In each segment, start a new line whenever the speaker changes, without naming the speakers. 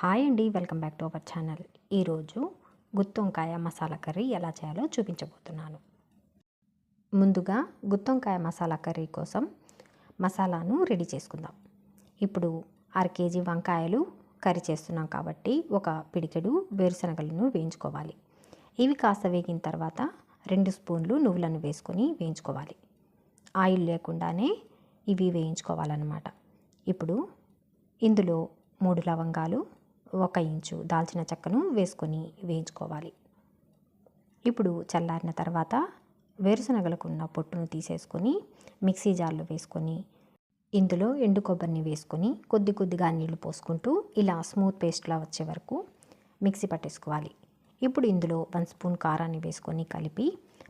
Hi అండి welcome back to our channel. ఈరోజు గుత్తొంకాయ మసాలా కర్రీ ఎలా చేయాలో చూపించబోతున్నాను. ముందుగా గుత్తొంకాయ మసాలా కర్రీ కోసం మసాలాను రెడీ చేసుకుందాం. ఇప్పుడు అర కేజీ వంకాయలు కర్రీ చేస్తున్నాం కాబట్టి ఒక పిడికెడు వేరుశనగలను వేయించుకోవాలి. ఇవి కాస్త వేగిన తర్వాత రెండు స్పూన్లు నువ్వులను వేసుకొని వేయించుకోవాలి. ఆయిల్ లేకుండానే ఇవి వేయించుకోవాలన్నమాట. ఇప్పుడు ఇందులో మూడు లవంగాలు ఒక ఇంచు దాల్చిన చెక్కను వేసుకొని వేయించుకోవాలి. ఇప్పుడు చల్లారిన తర్వాత వేరుశనగలకు ఉన్న పొట్టును తీసేసుకొని మిక్సీ జార్లో వేసుకొని ఇందులో ఎండు కొబ్బరిని వేసుకొని కొద్ది కొద్దిగా నీళ్ళు పోసుకుంటూ ఇలా స్మూత్ పేస్ట్లా వచ్చే వరకు మిక్సీ పట్టేసుకోవాలి. ఇప్పుడు ఇందులో వన్ స్పూన్ కారాన్ని వేసుకొని కలిపి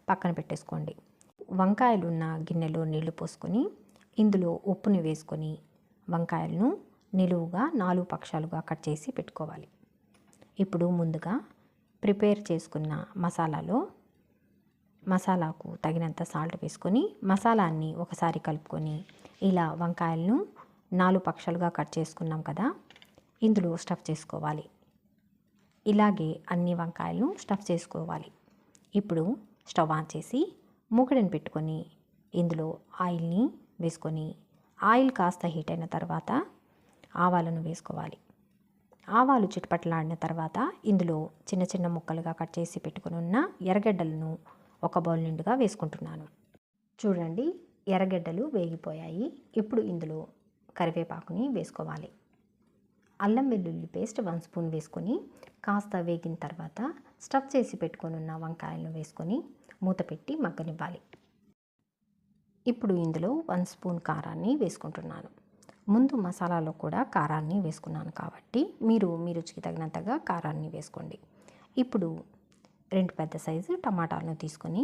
పక్కన పెట్టేసుకోండి. వంకాయలు ఉన్న గిన్నెలో నీళ్ళు పోసుకొని ఇందులో ఉప్పుని వేసుకొని వంకాయలను నిలువుగా నాలుగు పక్షాలుగా కట్ చేసి పెట్టుకోవాలి. ఇప్పుడు ముందుగా ప్రిపేర్ చేసుకున్న మసాలాలో మసాలాకు తగినంత సాల్ట్ వేసుకొని మసాలాన్ని ఒకసారి కలుపుకొని ఇలా వంకాయలను నాలుగు పక్షాలుగా కట్ చేసుకున్నాం కదా ఇందులో స్టఫ్ చేసుకోవాలి. ఇలాగే అన్ని వంకాయలను స్టఫ్ చేసుకోవాలి. ఇప్పుడు స్టవ్ ఆన్ చేసి మూకడిని పెట్టుకొని ఇందులో ఆయిల్ని వేసుకొని ఆయిల్ కాస్త హీట్ అయిన తర్వాత ఆవాలను వేసుకోవాలి. ఆవాలు చిటపట్లాడిన తర్వాత ఇందులో చిన్న చిన్న ముక్కలుగా కట్ చేసి పెట్టుకుని ఉన్న ఎర్రగడ్డలను ఒక బౌల్ నిండుగా వేసుకుంటున్నాను. చూడండి ఎర్రగడ్డలు వేగిపోయాయి. ఇప్పుడు ఇందులో కరివేపాకుని వేసుకోవాలి. అల్లం వెల్లుల్లి పేస్ట్ వన్ స్పూన్ వేసుకొని కాస్త వేగిన తర్వాత స్టఫ్ చేసి పెట్టుకొని ఉన్న వంకాయలను వేసుకొని మూత పెట్టి మగ్గనివ్వాలి. ఇప్పుడు ఇందులో వన్ స్పూన్ కారాన్ని వేసుకుంటున్నాను. ముందు మసాలాలో కూడా కారాన్ని వేసుకున్నాను కాబట్టి మీరు మీ రుచికి తగినంతగా కారాన్ని వేసుకోండి. ఇప్పుడు రెండు పెద్ద సైజు టమాటాలను తీసుకొని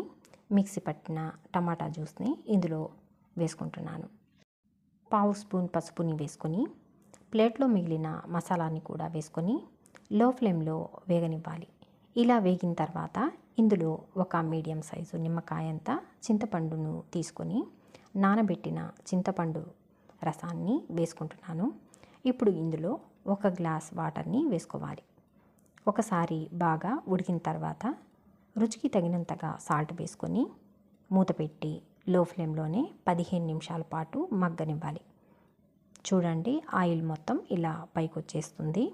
మిక్సీ పట్టిన టమాటా జ్యూస్ని ఇందులో వేసుకుంటున్నాను. పావు స్పూన్ పసుపుని వేసుకొని ప్లేట్లో మిగిలిన మసాలాని కూడా వేసుకొని లో ఫ్లేమ్లో వేగనివ్వాలి. ఇలా వేగిన తర్వాత ఇందులో ఒక మీడియం సైజు నిమ్మకాయంత చింతపండును తీసుకొని నానబెట్టిన చింతపండు రసాన్ని వేసుకుంటున్నాను. ఇప్పుడు ఇందులో ఒక గ్లాస్ వాటర్ని వేసుకోవాలి. ఒకసారి బాగా ఉడికిన తర్వాత రుచికి తగినంతగా సాల్ట్ వేసుకొని మూత పెట్టి లో ఫ్లేమ్లోనే పదిహేను నిమిషాల పాటు మగ్గనివ్వాలి. చూడండి ఆయిల్ మొత్తం ఇలా పైకి వచ్చేస్తుంది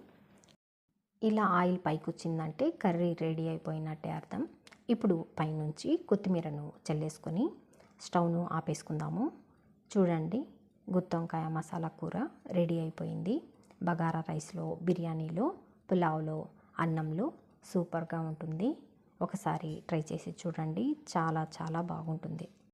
ఇలా ఆయిల్ పైకి వచ్చిందంటే కర్రీ రెడీ అయిపోయినట్టే అర్థం. ఇప్పుడు పైనుంచి కొత్తిమీరను చల్లేసుకొని స్టవ్ను ఆపేసుకుందాము. చూడండి గుత్తొంకాయ మసాలా కూర రెడీ అయిపోయింది. బగారా రైస్లో బిర్యానీలో పులావ్లో అన్నంలో సూపర్గా ఉంటుంది. ఒకసారి ట్రై చేసి చూడండి. చాలా చాలా బాగుంటుంది.